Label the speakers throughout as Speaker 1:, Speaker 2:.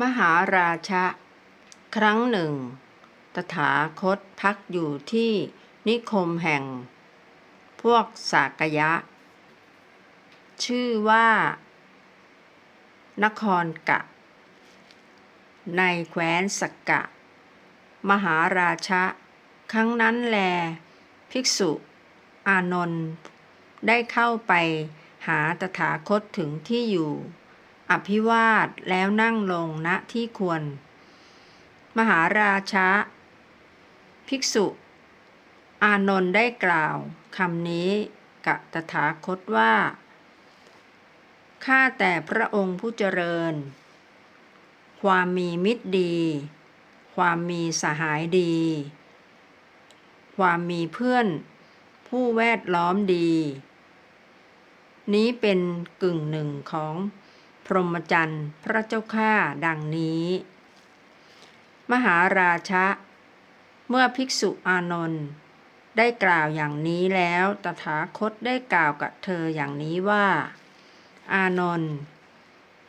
Speaker 1: มหาราชะ ครั้งหนึ่ง ตถาคตพักอยู่ที่นิคมแห่ง พวกสากยะ ชื่อว่า นครกะ ในแคว้นสกกะ มหาราชะ ครั้งนั้นแล ภิกษุ อานนท์ได้เข้าไปหาตถาคตถึงที่อยู่ อภิวาทแล้วนั่งลงณที่ควร มหาราชะภิกษุ อานนท์ได้กล่าวคำนี้กับตถาคตว่า ข้าแต่พระองค์ผู้เจริญ ความมีมิตรดี ความมีสหายดี ความมีเพื่อนผู้แวดล้อมดี นี้เป็นกึ่งหนึ่งของ พรหมจรรย์พระเจ้าข้าดังนี้ มหาราชะ เมื่อภิกษุอานนท์ได้กล่าวอย่างนี้แล้ว ตถาคตได้กล่าวกับเธออย่างนี้ว่า อานนท์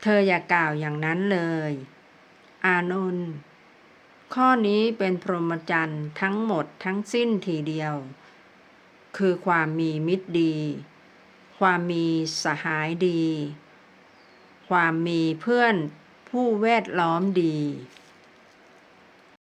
Speaker 1: เธออย่ากล่าวอย่างนั้นเลย อานนท์ข้อนี้เป็นพรหมจรรย์ทั้งหมดทั้งสิ้นทีเดียว คือความมีมิตรดี ความมีสหายดี ความมีเพื่อนผู้แวดล้อมดี